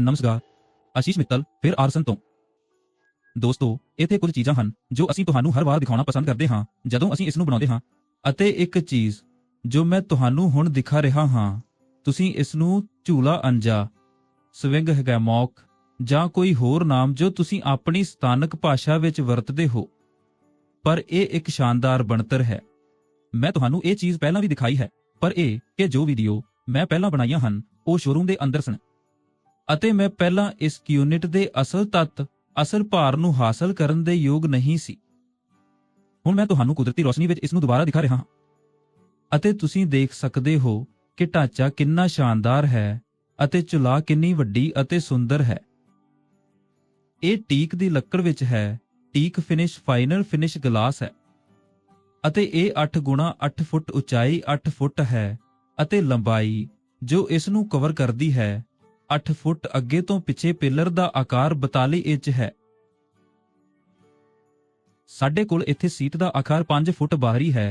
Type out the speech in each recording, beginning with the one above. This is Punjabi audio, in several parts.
ਨਮਸਕਾਰ। ਆਸ਼ੀਸ਼ ਮਿੱਤਲ, ਫਿਰ ਆਰਸਨ ਤੋਂ। ਦੋਸਤੋ, ਇੱਥੇ ਕੁਝ ਚੀਜ਼ਾਂ ਹਨ, ਜੋ ਅਸੀਂ ਤੁਹਾਨੂੰ ਹਰ ਵਾਰ ਦਿਖਾਉਣਾ ਪਸੰਦ ਕਰਦੇ ਹਾਂ, ਜਦੋਂ ਅਸੀਂ ਇਸ ਨੂੰ ਬਣਾਉਂਦੇ ਹਾਂ। ਅਤੇ ਇੱਕ ਚੀਜ਼, ਜੋ ਮੈਂ ਤੁਹਾਨੂੰ ਹੁਣ ਦਿਖਾ ਰਿਹਾ ਹਾਂ, ਤੁਸੀਂ ਇਸ ਨੂੰ ਝੂਲਾ ਅੰਜਾ, ਸਵਿੰਗ ਹੈਗੈਮੌਕ ਜਾਂ ਕੋਈ ਹੋਰ ਨਾਮ ਜੋ ਤੁਸੀਂ ਆਪਣੀ ਸਥਾਨਕ ਭਾਸ਼ਾ ਵਿੱਚ ਵਰਤਦੇ ਹੋ। ਪਰ ਇਹ ਇੱਕ ਸ਼ਾਨਦਾਰ ਬਣਤਰ ਹੈ। ਮੈਂ ਤੁਹਾਨੂੰ ਇਹ ਚੀਜ਼ ਪਹਿਲਾਂ ਵੀ ਦਿਖਾਈ ਹੈ, ਪਰ ਇਹ ਕਿ ਜੋ ਵੀਡੀਓ ਮੈਂ ਪਹਿਲਾਂ ਬਣਾਈਆਂ ਹਨ, ਉਹ ਸ਼ੋਰੂਮ ਦੇ ਅੰਦਰ ਸਨ। ਅਤੇ ਮੈਂ ਪਹਿਲਾਂ ਇਸ ਯੂਨਿਟ ਦੇ ਅਸਲ ਤੱਤ, ਅਸਲ ਭਾਰ ਨੂੰ ਹਾਸਲ ਕਰਨ ਦੇ ਯੋਗ ਨਹੀਂ ਸੀ। ਹੁਣ ਮੈਂ ਤੁਹਾਨੂੰ ਕੁਦਰਤੀ ਰੋਸ਼ਨੀ ਵਿੱਚ ਇਸ ਨੂੰ ਦੁਬਾਰਾ ਦਿਖਾ ਰਿਹਾ ਹਾਂ। ਅਤੇ ਤੁਸੀਂ ਦੇਖ ਸਕਦੇ ਹੋ ਕਿ ਢਾਂਚਾ ਕਿੰਨਾ ਸ਼ਾਨਦਾਰ ਹੈ ਅਤੇ ਚੁਲਾ ਕਿੰਨੀ ਵੱਡੀ ਅਤੇ ਸੁੰਦਰ ਹੈ। ਇਹ ਟੀਕ ਦੀ ਲੱਕੜ ਵਿੱਚ ਹੈ, teak finish, final finish glass ਹੈ ਅਤੇ ਇਹ 8 ਗੁਣਾ 8 ਫੁੱਟ ਉਚਾਈ 8 ਫੁੱਟ ਹੈ ਅਤੇ ਲੰਬਾਈ ਜੋ ਇਸ ਨੂੰ ਕਵਰ ਕਰਦੀ ਹੈ 8 ਫੁੱਟ ਅੱਗੇ ਤੋਂ ਪਿੱਛੇ ਪਿਲਰ ਦਾ ਆਕਾਰ 42 ਇੰਚ ਹੈ। ਸਾਡੇ ਕੋਲ ਇੱਥੇ ਸੀਟ ਦਾ ਆਕਾਰ 5 ਫੁੱਟ ਬਾਹਰੀ ਹੈ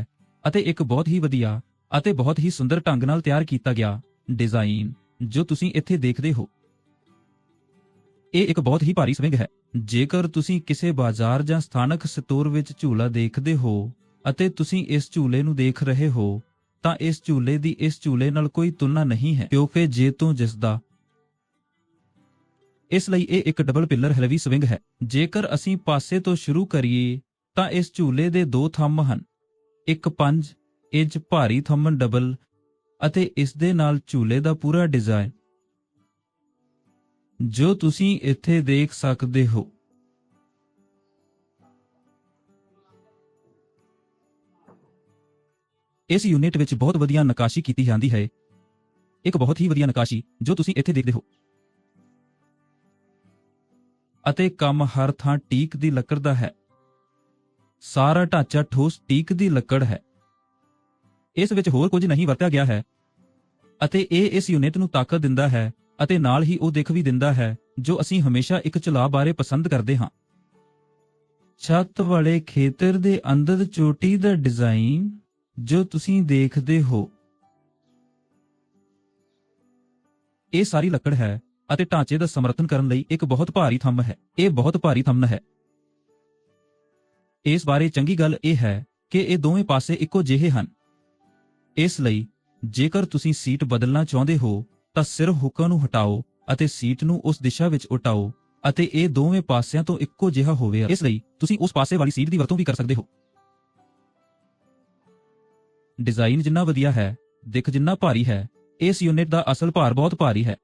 ਅਤੇ ਇੱਕ ਬਹੁਤ ਹੀ ਵਧੀਆ ਅਤੇ ਬਹੁਤ ਹੀ ਸੁੰਦਰ ਢੰਗ ਨਾਲ ਤਿਆਰ ਕੀਤਾ ਗਿਆ ਡਿਜ਼ਾਈਨ, ਜੋ ਤੁਸੀਂ ਇੱਥੇ ਦੇਖਦੇ ਹੋ। ਇਹ ਇੱਕ ਬਹੁਤ ਹੀ ਭਾਰੀ ਸਵਿੰਗ ਹੈ। ਜੇਕਰ ਤੁਸੀਂ ਕਿਸੇ ਬਾਜ਼ਾਰ ਜਾਂ ਸਥਾਨਕ ਸਟੋਰ ਵਿੱਚ ਝੂਲਾ ਦੇਖਦੇ ਹੋ ਅਤੇ ਤੁਸੀਂ ਇਸ ਝੂਲੇ ਨੂੰ ਦੇਖ ਰਹੇ ਹੋ, ਤਾਂ ਇਸ ਝੂਲੇ ਦੀ ਇਸ ਝੂਲੇ ਨਾਲ ਕੋਈ ਤੁਲਨਾ ਨਹੀਂ ਹੈ, ਕਿਉਂਕਿ ਜੇ ਤੋਂ ਜਿਸ ਦਾ ਇਸ ਲਈ ਇਹ ਇੱਕ ਡਬਲ ਪਿਲਰ ਹੈਵੀ ਸਵਿੰਗ ਹੈ। ਜੇਕਰ ਅਸੀਂ ਪਾਸੇ ਤੋਂ ਸ਼ੁਰੂ ਕਰੀਏ, ਤਾਂ ਇਸ ਝੂਲੇ ਦੇ ਦੋ ਥੰਮ ਹਨ। ਇੱਕ 5 ਇੰਚ ਭਾਰੀ ਥੰਮ ਡਬਲ ਅਤੇ ਇਸ ਦੇ ਨਾਲ ਝੂਲੇ ਦਾ ਪੂਰਾ ਡਿਜ਼ਾਈਨ ਜੋ ਤੁਸੀਂ ਇੱਥੇ ਦੇਖ ਸਕਦੇ ਹੋ। ਇਸ ਯੂਨਿਟ ਵਿੱਚ ਬਹੁਤ ਵਧੀਆ ਨਕਾਸ਼ੀ ਕੀਤੀ ਜਾਂਦੀ ਹੈ। ਇੱਕ ਬਹੁਤ ਹੀ ਵਧੀਆ ਨਕਾਸ਼ੀ ਜੋ ਤੁਸੀਂ ਇੱਥੇ ਦੇਖਦੇ ਹੋ। ਅਤੇ ਕੰਮ ਹਰ ਥਾਂ ਟੀਕ ਦੀ ਲੱਕੜ ਦਾ ਹੈ। ਸਾਰਾ ਢਾਂਚਾ ਠੋਸ ਟੀਕ ਦੀ ਲੱਕੜ ਹੈ। ਇਸ ਵਿੱਚ ਹੋਰ ਕੁਝ ਨਹੀਂ ਵਰਤਿਆ ਗਿਆ ਹੈ ਅਤੇ ਇਹ ਇਸ ਯੂਨਿਟ ਨੂੰ ਤਾਕਤ ਦਿੰਦਾ ਹੈ ਅਤੇ ਨਾਲ ਹੀ ਉਹ ਦਿੱਖ ਵੀ ਦਿੰਦਾ ਹੈ, ਜੋ ਅਸੀਂ ਹਮੇਸ਼ਾ ਇੱਕ ਚੁਲਾਹ ਬਾਰੇ ਪਸੰਦ ਕਰਦੇ ਹਾਂ। ਛੱਤ ਵਾਲੇ ਖੇਤਰ ਦੇ ਅੰਦਰ ਚੋਟੀ ਦਾ ਡਿਜ਼ਾਈਨ, ਜੋ ਤੁਸੀਂ ਦੇਖਦੇ ਹੋ, ਇਹ ਸਾਰੀ ਲੱਕੜ ਹੈ। ਅਤੇ ਢਾਂਚੇ ਦਾ ਸਮਰਥਨ ਕਰਨ ਲਈ ਇੱਕ ਬਹੁਤ ਭਾਰੀ ਥੰਮ ਹੈ। ਇਹ ਬਹੁਤ ਭਾਰੀ ਥੰਮ ਹੈ। ਇਸ ਬਾਰੇ ਚੰਗੀ ਗੱਲ ਇਹ ਹੈ ਕਿ ਇਹ ਦੋਵੇਂ ਪਾਸੇ ਇੱਕੋ ਜਿਹੇ ਹਨ। ਇਸ ਲਈ, ਜੇਕਰ ਤੁਸੀਂ ਸੀਟ ਬਦਲਣਾ ਚਾਹੁੰਦੇ ਹੋ, ਤਾਂ ਸਿਰਫ ਹੁੱਕਾਂ ਨੂੰ ਹਟਾਓ ਅਤੇ ਸੀਟ ਨੂੰ ਉਸ ਦਿਸ਼ਾ ਵਿੱਚ ਉਟਾਓ ਅਤੇ ਇਹ ਦੋਵੇਂ ਪਾਸਿਆਂ ਤੋਂ ਇੱਕੋ ਜਿਹਾ ਹੋਵੇ। ਇਸ ਲਈ, ਤੁਸੀਂ ਉਸ ਪਾਸੇ ਵਾਲੀ ਸੀਟ ਦੀ ਵਰਤੋਂ ਵੀ ਕਰ ਸਕਦੇ ਹੋ। ਡਿਜ਼ਾਈਨ ਜਿੰਨਾ ਵਧੀਆ ਹੈ, ਦਿੱਖ ਜਿੰਨਾ ਭਾਰੀ ਹੈ, ਇਸ ਯੂਨਿਟ ਦਾ ਅਸਲ ਭਾਰ ਬਹੁਤ ਭਾਰੀ ਹੈ।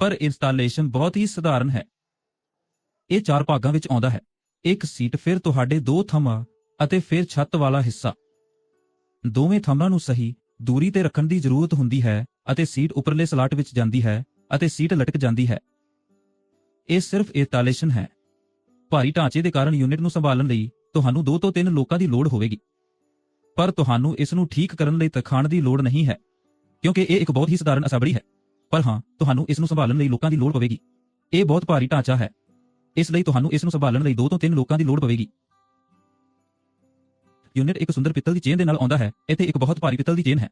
ਪਰ ਇੰਸਟਾਲੇਸ਼ਨ ਬਹੁਤ ਹੀ ਸਧਾਰਨ ਹੈ। ਇਹ ਚਾਰ ਭਾਗਾਂ ਵਿੱਚ ਆਉਂਦਾ ਹੈ। ਇੱਕ ਸੀਟ ਫਿਰ ਤੁਹਾਡੇ ਦੋ ਥੰਮਾਂ ਅਤੇ ਫਿਰ ਛੱਤ ਵਾਲਾ ਹਿੱਸਾ। ਦੋਵੇਂ ਥੰਮਾਂ ਨੂੰ ਸਹੀ ਦੂਰੀ ਤੇ ਰੱਖਣ ਦੀ ਜ਼ਰੂਰਤ ਹੁੰਦੀ ਹੈ ਅਤੇ ਸੀਟ ਉੱਪਰਲੇ ਸਲਾਟ ਵਿੱਚ ਜਾਂਦੀ ਹੈ ਅਤੇ ਸੀਟ ਲਟਕ ਜਾਂਦੀ ਹੈ। ਇਹ ਸਿਰਫ ਇੰਸਟਾਲੇਸ਼ਨ ਹੈ। ਭਾਰੀ ਢਾਂਚੇ ਦੇ ਕਾਰਨ ਯੂਨਿਟ ਨੂੰ ਸੰਭਾਲਣ ਲਈ ਤੁਹਾਨੂੰ ਦੋ ਤੋਂ ਤਿੰਨ ਲੋਕਾਂ ਦੀ ਲੋੜ ਹੋਵੇਗੀ। ਪਰ ਤੁਹਾਨੂੰ ਇਸ ਨੂੰ ਠੀਕ ਕਰਨ ਲਈ ਤਖਾਣ ਦੀ ਲੋੜ ਨਹੀਂ ਹੈ, ਕਿਉਂਕਿ ਇਹ ਇੱਕ ਬਹੁਤ ਹੀ ਸਧਾਰਨ ਅਸੈਂਬਲੀ ਹੈ। ਪਰ ਹਾਂ, ਤੁਹਾਨੂੰ ਇਸ ਨੂੰ ਸੰਭਾਲਣ ਲਈ ਲੋਕਾਂ ਦੀ ਲੋੜ ਪਵੇਗੀ। ਇਹ ਬਹੁਤ ਭਾਰੀ ਢਾਂਚਾ ਹੈ। ਇਸ ਲਈ ਤੁਹਾਨੂੰ ਇਸ ਨੂੰ ਸੰਭਾਲਣ ਲਈ ਦੋ ਤੋਂ ਤਿੰਨ ਲੋਕਾਂ ਦੀ ਲੋੜ ਪਵੇਗੀ। ਯੂਨਿਟ ਇੱਕ ਸੁੰਦਰ ਪਿੱਤਲ ਦੀ ਚੇਨ ਦੇ ਨਾਲ ਆਉਂਦਾ ਹੈ। ਇੱਥੇ ਇੱਕ ਬਹੁਤ ਭਾਰੀ ਪਿੱਤਲ ਦੀ ਚੇਨ ਹੈ।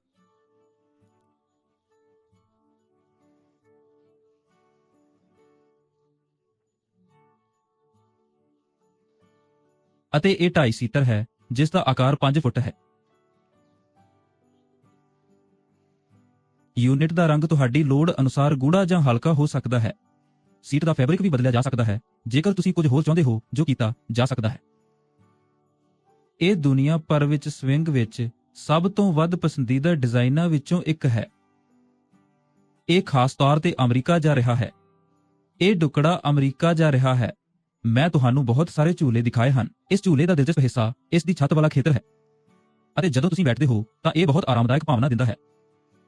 ਅਤੇ ਇਹ 2.5 ਸੀਟਰ ਹੈ, ਜਿਸ ਦਾ ਆਕਾਰ 5 ਫੁੱਟ ਹੈ। ਯੂਨਿਟ ਦਾ ਰੰਗ ਤੁਹਾਡੀ ਲੋੜ ਅਨੁਸਾਰ ਗੂੜਾ ਜਾਂ ਹਲਕਾ ਹੋ ਸਕਦਾ ਹੈ। ਸੀਟ ਦਾ ਫੈਬਰਿਕ ਵੀ ਬਦਲਿਆ ਜਾ ਸਕਦਾ ਹੈ। ਜੇਕਰ ਤੁਸੀਂ ਕੁਝ ਹੋਰ ਚਾਹੁੰਦੇ ਹੋ, ਜੋ ਕੀਤਾ ਜਾ ਸਕਦਾ ਹੈ। ਇਹ ਦੁਨੀਆ ਭਰ ਵਿੱਚ ਸਵਿੰਗ ਵਿੱਚ ਸਭ ਤੋਂ ਵੱਧ ਪਸੰਦੀਦਾ ਡਿਜ਼ਾਈਨਾਂ ਵਿੱਚੋਂ ਇੱਕ ਹੈ। ਇਹ ਖਾਸ ਤੌਰ ਤੇ ਅਮਰੀਕਾ ਜਾ ਰਿਹਾ ਹੈ। ਇਹ ਟੁਕੜਾ ਅਮਰੀਕਾ ਜਾ ਰਿਹਾ ਹੈ। ਮੈਂ ਤੁਹਾਨੂੰ ਬਹੁਤ ਸਾਰੇ ਝੂਲੇ ਦਿਖਾਏ ਹਨ। ਇਸ ਝੂਲੇ ਦਾ ਦਿਲਚਸਪ ਹਿੱਸਾ ਇਸ ਦੀ ਛੱਤ ਵਾਲਾ ਖੇਤਰ ਹੈ। ਅਤੇ ਜਦੋਂ ਤੁਸੀਂ ਬੈਠਦੇ ਹੋ, ਤਾਂ ਇਹ ਬਹੁਤ ਆਰਾਮਦਾਇਕ ਭਾਵਨਾ ਦਿੰਦਾ ਹੈ।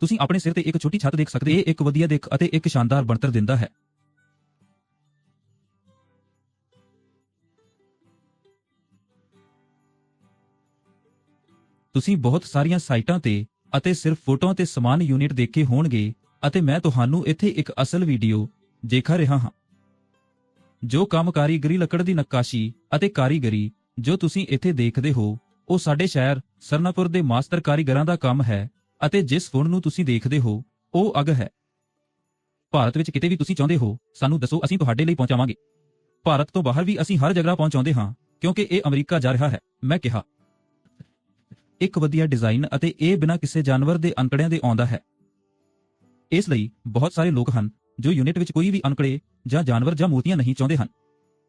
ਤੁਸੀਂ ਆਪਣੇ ਸਿਰ ਤੇ ਇੱਕ ਛੋਟੀ ਛੱਤ ਦੇਖ ਸਕਦੇ ਹੋ। ਇੱਕ ਵਧੀਆ ਦਿੱਖ ਅਤੇ ਇੱਕ ਸ਼ਾਨਦਾਰ ਬਣਤਰ ਦਿੰਦਾ ਹੈ। ਤੁਸੀਂ ਬਹੁਤ ਸਾਰੀਆਂ ਸਾਈਟਾਂ ਤੇ ਅਤੇ ਸਿਰਫ ਫੋਟੋਆਂ ਤੇ ਸਮਾਨ ਯੂਨਿਟ ਦੇਖੇ ਹੋਣਗੇ ਅਤੇ ਮੈਂ ਤੁਹਾਨੂੰ ਇੱਥੇ ਇੱਕ ਅਸਲ ਵੀਡੀਓ ਦੇਖਾ ਰਿਹਾ ਹਾਂ। ਜੋ ਕੰਮ ਕਾਰੀਗਰੀ ਲੱਕੜ ਦੀ ਨੱਕਾਸ਼ੀ ਅਤੇ ਕਾਰੀਗਰੀ ਜੋ ਤੁਸੀਂ ਇੱਥੇ ਦੇਖਦੇ ਹੋ, ਉਹ ਸਾਡੇ ਸ਼ਹਿਰ ਸਰਨਾਪੁਰ ਦੇ ਮਾਸਟਰ ਕਾਰੀਗਰਾਂ ਦਾ ਕੰਮ ਹੈ। ਅਤੇ ਜਿਸ ਫੋਨ ਨੂੰ ਤੁਸੀਂ ਦੇਖਦੇ ਹੋ, ਉਹ ਅਗ ਹੈ। ਭਾਰਤ ਵਿੱਚ ਕਿਤੇ ਵੀ ਤੁਸੀਂ ਚਾਹੁੰਦੇ ਹੋ, ਸਾਨੂੰ ਦੱਸੋ, ਅਸੀਂ ਤੁਹਾਡੇ ਲਈ ਪਹੁੰਚਾਵਾਂਗੇ। ਭਾਰਤ ਤੋਂ ਬਾਹਰ ਵੀ ਅਸੀਂ ਹਰ ਜਗ੍ਹਾ ਪਹੁੰਚਾਉਂਦੇ ਹਾਂ, ਕਿਉਂਕਿ ਇਹ ਅਮਰੀਕਾ ਜਾ ਰਿਹਾ ਹੈ, ਮੈਂ ਕਿਹਾ। ਇੱਕ ਵਧੀਆ ਡਿਜ਼ਾਈਨ ਅਤੇ ਇਹ ਬਿਨਾਂ ਕਿਸੇ ਜਾਨਵਰ ਦੇ ਅੰਕੜਿਆਂ ਦੇ ਆਉਂਦਾ ਹੈ। ਇਸ ਲਈ ਬਹੁਤ ਸਾਰੇ ਲੋਕ ਹਨ, ਜੋ ਯੂਨਿਟ ਵਿੱਚ ਕੋਈ ਵੀ ਅੰਕੜੇ ਜਾਂ ਜਾਨਵਰ ਜਾਂ ਮੂਰਤੀਆਂ ਨਹੀਂ ਚਾਹੁੰਦੇ ਹਨ।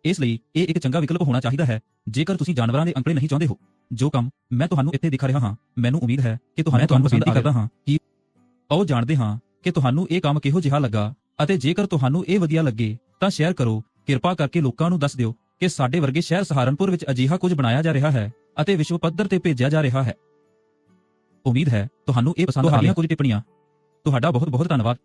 ਇਸ ਲਈ ਇਹ ਇੱਕ ਚੰਗਾ ਵਿਕਲਪ ਹੋਣਾ ਚਾਹੀਦਾ ਹੈ। ਜੇਕਰ ਤੁਸੀਂ ਜਾਨਵਰਾਂ ਦੇ ਅੰਕੜੇ ਨਹੀਂ ਚਾਹੁੰਦੇ ਹੋ ਜੋ ਕੰਮ ਮੈਂ ਤੁਹਾਨੂੰ ਇੱਥੇ ਦਿਖਾ ਰਿਹਾ ਹਾਂ ਮੈਨੂੰ ਉਮੀਦ ਹੈ ਕਿ ਤੁਹਾਨੂੰ ਤੁਹਾਨੂੰ ਬੇਨਤੀ ਕਰਦਾ ਹਾਂ ਕਿ ਆਓ ਜਾਣਦੇ ਹਾਂ ਕਿ ਤੁਹਾਨੂੰ ਇਹ ਕੰਮ ਕਿਹੋ ਜਿਹਾ ਲੱਗਾ ਅਤੇ ਜੇਕਰ ਤੁਹਾਨੂੰ ਇਹ ਵਧੀਆ ਲੱਗੇ ਤਾਂ ਸ਼ੇਅਰ ਕਰੋ। ਕਿਰਪਾ ਕਰਕੇ ਲੋਕਾਂ ਨੂੰ ਦੱਸ ਦਿਓ ਕਿ ਸਾਡੇ ਵਰਗੇ ਸ਼ਹਿਰ ਸਹਾਰਨਪੁਰ ਵਿੱਚ ਅਜਿਹਾ ਕੁਝ ਬਣਾਇਆ ਜਾ ਰਿਹਾ ਹੈ ਅਤੇ ਵਿਸ਼ਵ ਪੱਧਰ ਤੇ ਭੇਜਿਆ ਜਾ ਰਿਹਾ ਹੈ। ਉਮੀਦ ਹੈ ਤੁਹਾਨੂੰ ਇਹ ਪਸੰਦ ਆ ਰਹੀਆਂ ਕੁਝ ਟਿੱਪਣੀਆਂ। ਤੁਹਾਡਾ ਬਹੁਤ ਬਹੁਤ ਧੰਨਵਾਦ।